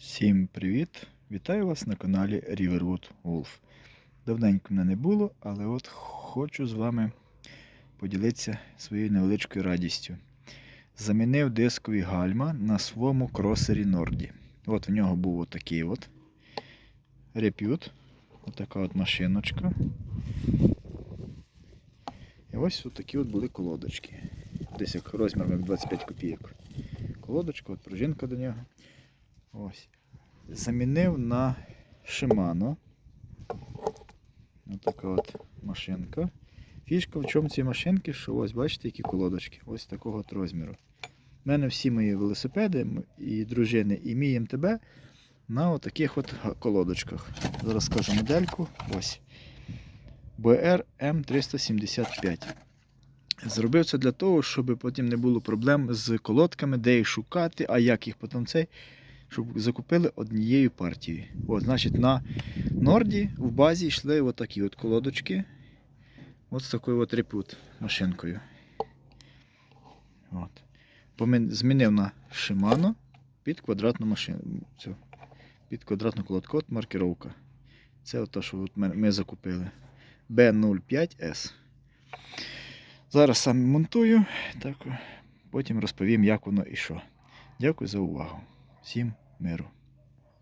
Всім привіт! Вітаю вас на каналі Riverwood Wolf. Давненько мене не було, але от хочу з вами поділитися своєю невеличкою радістю. Замінив дискові гальма на своєму кросері Норді. От в нього був отакий от репют. Отака от машиночка. І ось такі от були колодочки. Десь як розміром як 25 копійок. Колодочка, от пружинка до нього. Ось. Замінив на Shimano. Ось така от машинка. Фішка в чому цієї машинки, що ось бачите, які колодочки. Ось такого от розміру. У мене всі мої велосипеди і дружини, і мій МТБ на отаких от колодочках. Зараз скажу модельку. Ось. BR M375. Зробив це для того, щоб потім не було проблем з колодками, де їх шукати, а як їх потім цей, щоб закупили однією партією. От, значить, на Норді в базі йшли отакі от колодочки. От з такою от репут машинкою. От. Змінив на Shimano під квадратну машину. Цю, під квадратну колодку. От маркировка. Це от те, що от ми, ми закупили. B05S. Зараз сам монтую, так, потім розповім, як воно і що. Дякую за увагу. Всім миру.